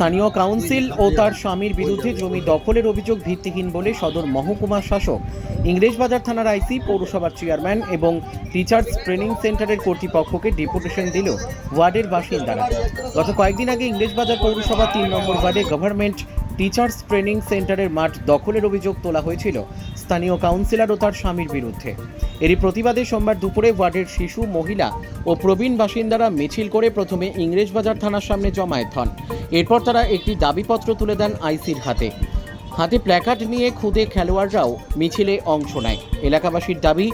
স্থানীয় কাউন্সিল ও তার স্বামীর বিরুদ্ধে জমি দখলের অভিযোগ ভিত্তিহীন বলে সদর মহকুমা শাসক, ইংরেজবাজার থানার আইসি, পৌরসভার চেয়ারম্যান এবং টিচার্স ট্রেনিং সেন্টারের কর্তৃপক্ষকে ডেপুটেশন দিল ওয়ার্ডের বাসিন্দারা। গত কয়েকদিন আগে ইংরেজবাজার পৌরসভা তিন নম্বর ওয়ার্ডে গভর্নমেন্ট টিচার্স ট্রেনিং সেন্টারের মাঠ দখলের অভিযোগ তোলা হয়েছিল। স্থানীয় কাউন্সিলর ও তার স্বামীর বিরুদ্ধে। এরই প্রতিবাদে সোমবার দুপুরে ওয়ার্ডের শিশু, মহিলা ও প্রবীণ বাসিন্দারা মিছিল করে প্রথমে ইংরেজবাজার থানার সামনে জমায়েত হন। এরপর তারা একটি দাবিপত্র তুলে দেন আইসির হাতে। হাতে প্ল্যাকার্ড নিয়ে খুদে খেলোয়াড়রাও মিছিলে অংশ নেয়। এলাকাবাসীর দাবি,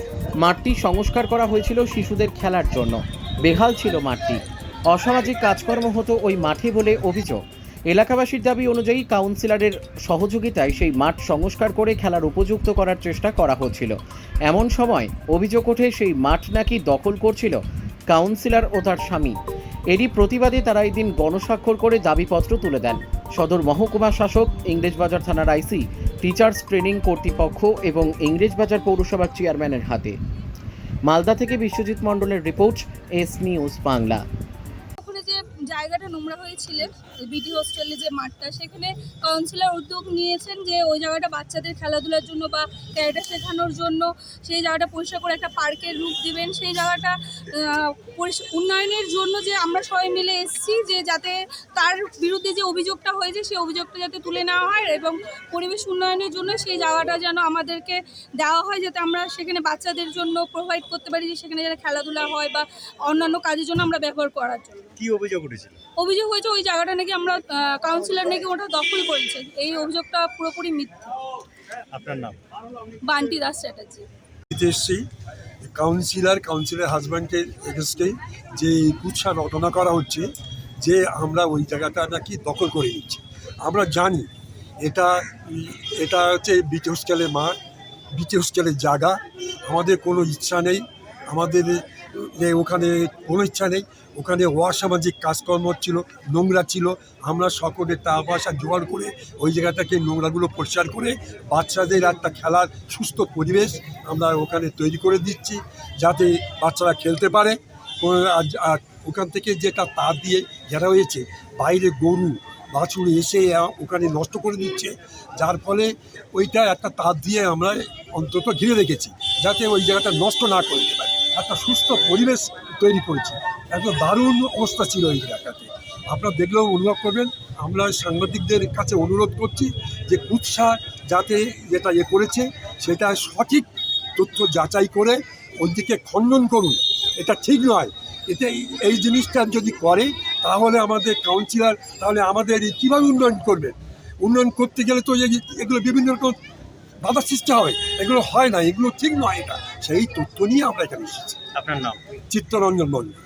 মাঠটি সংস্কার করা হয়েছিল শিশুদের খেলার জন্য। বেহাল ছিল মাঠটি। অসামাজিক কাজকর্ম হতো ওই মাঠে বলে অভিযোগ। এলাকাবাসীর দাবি অনুযায়ী কাউন্সিলরের সহযোগিতায় সেই মাঠ সংস্কার করে খেলার উপযুক্ত করার চেষ্টা করা হচ্ছিল। এমন সময় অভিযোগ ওঠে সেই মাঠ নাকি দখল করছিল কাউন্সিলর ও তার স্বামী। এরই প্রতিবাদে তারা এদিন গণস্বাক্ষর করে দাবিপত্র তুলে দেন। সদর মহকুমা শাসক, ইংরেজবাজার থানার আইসি, টিচার্স ট্রেনিং কর্তৃপক্ষ এবং ইংরেজবাজার পৌরসভার চেয়ারম্যানের হাতে। মালদা থেকে বিশ্বজিৎ মণ্ডলের রিপোর্ট, এস নিউজ বাংলা। জায়গাটা নোংরা হয়েছিল, বিডি হোস্টেলে যে মাঠটা, সেখানে কাউন্সিলর উদ্যোগ নিয়েছেন যে ওই জায়গাটা বাচ্চাদের খেলাধুলার জন্য বা ক্যারেটে শেখানোর জন্য, সেই জায়গাটা পরিষ্কার করে একটা পার্কের রূপ দিবেন। সেই জায়গাটা উন্নয়নের জন্য যে আমরা সবাই মিলে এসেছি যে যাতে তার বিরুদ্ধে যে অভিযোগটা হয়েছে, সেই অভিযোগটা যাতে তুলে নেওয়া হয় এবং পরিবেশ উন্নয়নের জন্য সেই জায়গাটা যেন আমাদেরকে দেওয়া হয়, যাতে আমরা সেখানে বাচ্চাদের জন্য প্রোভাইড করতে পারি যে সেখানে যারা খেলাধুলা হয় বা অন্যান্য কাজের জন্য আমরা ব্যবহার করার জন্য। কি অভিযোগ অভিযোগ হয়েছে ওই জায়গাটা নাকি আমরা কাউন্সিলর নাকি ওটা দখল করেছে। এই অভিযোগটা পুরোপুরি মিথ্যা। আপনার নাম? বান্টি দাস চ্যাটার্জি। এসেছি কাউন্সিলর কাউন্সিলর হাজব্যান্ডের এগেনস্টে যে কুৎসা রটনা করা হচ্ছে যে আমরা ওই জায়গাটা নাকি দখল করে নিচ্ছি। আমরা জানি এটা এটা হচ্ছে বিচ হোস্টেলের মাঠ বিচ হোস্টেলের জায়গা। আমাদের কোনো ইচ্ছা নেই আমাদের ওখানে কোনো ইচ্ছা নেই। ওখানে অসামাজিক কাজকর্ম হচ্ছিল নোংরা ছিল। আমরা সকলে টাকা পয়সা জোগাড় করে ওই জায়গাটাকে নোংরাগুলো পরিষ্কার করে বাচ্চাদের একটা খেলার সুস্থ পরিবেশ আমরা ওখানে তৈরি করে দিচ্ছি, যাতে বাচ্চারা খেলতে পারে। ওখান থেকে যেটা তার দিয়ে ঘেরা হয়েছে, বাইরে গরু, বাছুর এসে ওখানে নষ্ট করে দিচ্ছে। যার ফলে ওইটা একটা তার দিয়ে আমরা অন্তত ঘিরে রেখেছি, যাতে ওই জায়গাটা নষ্ট না করতে পারে। একটা সুস্থ পরিবেশ তৈরি করেছি। এত দারুণ অবস্থা ছিল এই জায়গাটাতে আপনারা দেখলেও অনুভব করবেন, আমরা সাংবাদিকদের কাছে অনুরোধ করছি যে কুৎসা যাতে যেটা ইয়ে করেছে, সেটা সঠিক তথ্য যাচাই করে ওই দিকে খণ্ডন করুন। এটা ঠিক নয়। এতে এই- জিনিসটা যদি করে, তাহলে আমাদের কাউন্সিলর তাহলে আমাদের কীভাবে উন্নয়ন করবে উন্নয়ন করতে গেলে তো এগুলো বিভিন্ন রকম বাধা সৃষ্টি হবে। এগুলো হয় না এগুলো ঠিক নয় এটা। সেই তথ্য নিয়ে আমরা এখানে এসেছি। আপনার নাম? চিত্তরঞ্জন মন্ডল